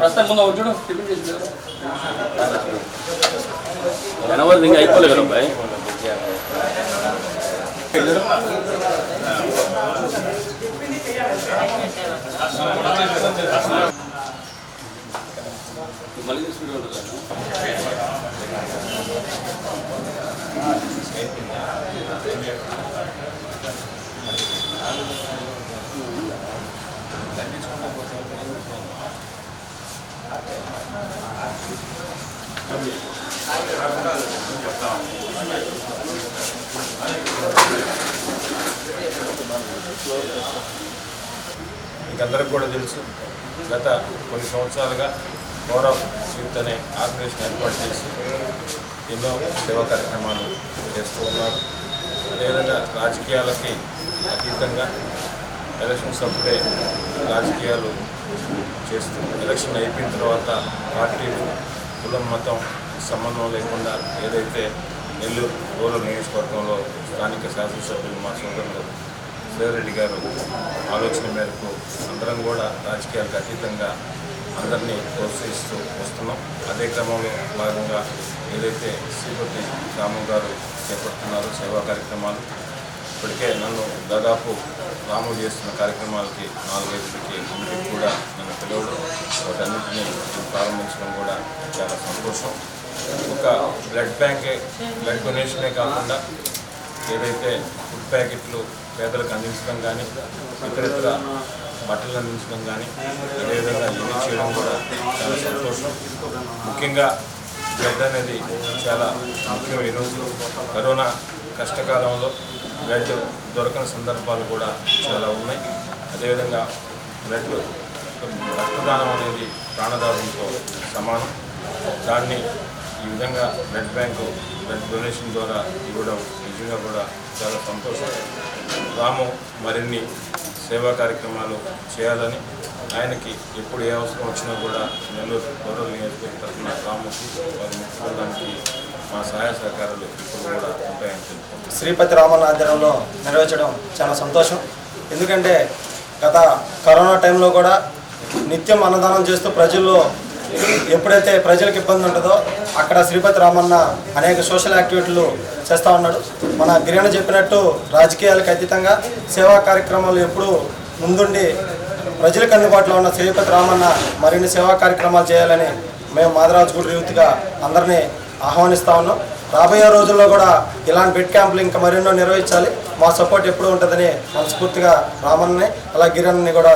ప్రస్తుతం ముందు ఒకటి చూడు టిఫిన్ చేసి అయిపోలేదు కదా అబ్బాయి మళ్ళీ తీసుకుంటూ ఉంటారు మీకందరికి కూడా తెలుసు గత కొన్ని సంవత్సరాలుగా గౌరవ్ యూత్ అనే ఆర్గనైజేషన్ ఏర్పాటు చేసి ఎన్నో సేవా కార్యక్రమాలు చేస్తూ ఉన్నారు. అదేవిధంగా రాజకీయాలకి అతీతంగా ఎలక్షన్స్ అప్పుడే రాజకీయాలు చేస్తూ ఎలక్షన్ అయిపోయిన తర్వాత పార్టీలు కులం మతం సంబంధం లేకుండా ఏదైతే నెల్లూరు రూరల్ నియోజకవర్గంలో స్థానిక శాసనసభ్యులు మా సొంతంలో రెడ్డి గారు ఆలోచన మేరకు అందరం కూడా రాజకీయాలకు అతీతంగా అందరినీ ప్రోత్సహిస్తూ వస్తున్నాం. అదే క్రమంలో భాగంగా ఏదైతే శ్రీపతి రాము గారు చేపడుతున్నారో సేవా కార్యక్రమాలు ఇప్పటికే నన్ను దాదాపు రాము చేస్తున్న కార్యక్రమాలకి నాలుగైదుకి ఇంటికి కూడా నన్ను పిలవడం వాటన్నింటినీ ప్రారంభించడం కూడా చాలా సంతోషం. ఒక బ్లడ్ బ్యాంకే బ్లడ్ డొనేషనే కాకుండా ఏదైతే ఫుడ్ ప్యాకెట్లు పేదలకు అందించడం కానీ ఇతరితర బట్టలు అందించడం కానీ అదేవిధంగా ఇది చేయడం కూడా చాలా సంతోషం. ముఖ్యంగా బ్లడ్ అనేది చాలా ముఖ్యం ఈరోజు కరోనా కష్టకాలంలో బ్లడ్ దొరకని సందర్భాలు కూడా చాలా ఉన్నాయి. అదేవిధంగా బ్లడ్ రక్తదానం అనేది ప్రాణదానంతో సమానం. దాన్ని ఈ విధంగా బ్లడ్ బ్యాంకు బ్లడ్ డొనేషన్ ద్వారా ఇవ్వడం నిజంగా కూడా చాలా సంతోషం. రాము మరిన్ని సేవా కార్యక్రమాలు చేయాలని ఆయనకి ఎప్పుడు ఏ అవసరం వచ్చినా కూడా నెల్లూరు గౌరవ నియోజకవర్గం తరఫున రాముకి వారి ముఖ్యమంత్రికి మా సహాయ సహకారాలు ఇప్పుడు కూడా ఉంటాయని శ్రీపతి రామన్న ఆధ్వర్యంలో నిర్వహించడం చాలా సంతోషం. ఎందుకంటే గత కరోనా టైంలో కూడా నిత్యం అన్నదానం చేస్తూ ప్రజల్లో ఎప్పుడైతే ప్రజలకు ఇబ్బంది ఉంటుందో అక్కడ శ్రీపతి రామన్న అనేక సోషల్ యాక్టివిటీలు చేస్తూ ఉన్నాడు. మన గిరిజన చెప్పినట్టు రాజకీయాలకు అతీతంగా సేవా కార్యక్రమాలు ఎప్పుడూ ముందుండి ప్రజలకు అందుబాటులో ఉన్న శ్రీపతి రామన్న మరిన్ని సేవా కార్యక్రమాలు చేయాలని మేము మాదరాజుగూడ యూత్గా అందరినీ ఆహ్వానిస్తా ఉన్నాం. రాబోయే రోజుల్లో కూడా ఇలాంటి బిట్ క్యాంపులు ఇంకా మరెన్నో నిర్వహించాలి. మా సపోర్ట్ ఎప్పుడూ ఉంటుందని మనస్ఫూర్తిగా రామన్నని అలా గిరణ్ని కూడా